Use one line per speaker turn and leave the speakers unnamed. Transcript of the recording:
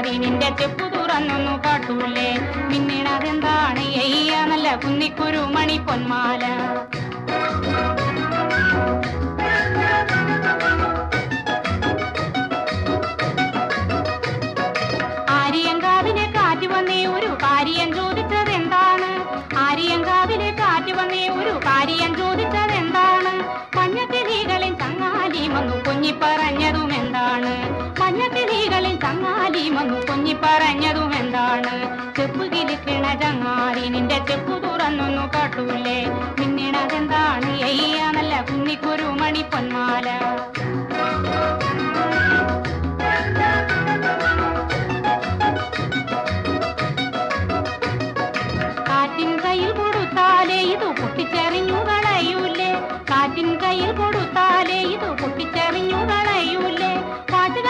ചങ്ങാതി നിന്റെ ചെപ്പു തുറന്നൊന്നു കാട്ടൂലേ മിന്നിണതെന്താണ് നല്ല കുന്നിക്കുരു മണി പൊന്മാല മങ്ങു കുഞ്ഞി പറഞ്ഞതും എന്താണ്? മഞ്ഞക്കിളികളിൽ ചങ്ങാലി മങ്ങു കുഞ്ഞി പറഞ്ഞതും എന്താണ്? ചെപ്പ് കിലിക്കണ ചങ്ങാലി നിന്റെ ചെപ്പ് തുറന്നൊന്നു കാട്ടൂലേ. മിന്നിണതെന്താണ് അയ്യാന്നല്ല കുന്നിക്കൊരു പൊന്മാല. കാറ്റിൻ കയ്യിൽ കൊടുത്താലേ ഇത് പൊട്ടിച്ചെറിഞ്ഞു കളയൂലേ. കാറ്റിൻ കയ്യിൽ കൊടു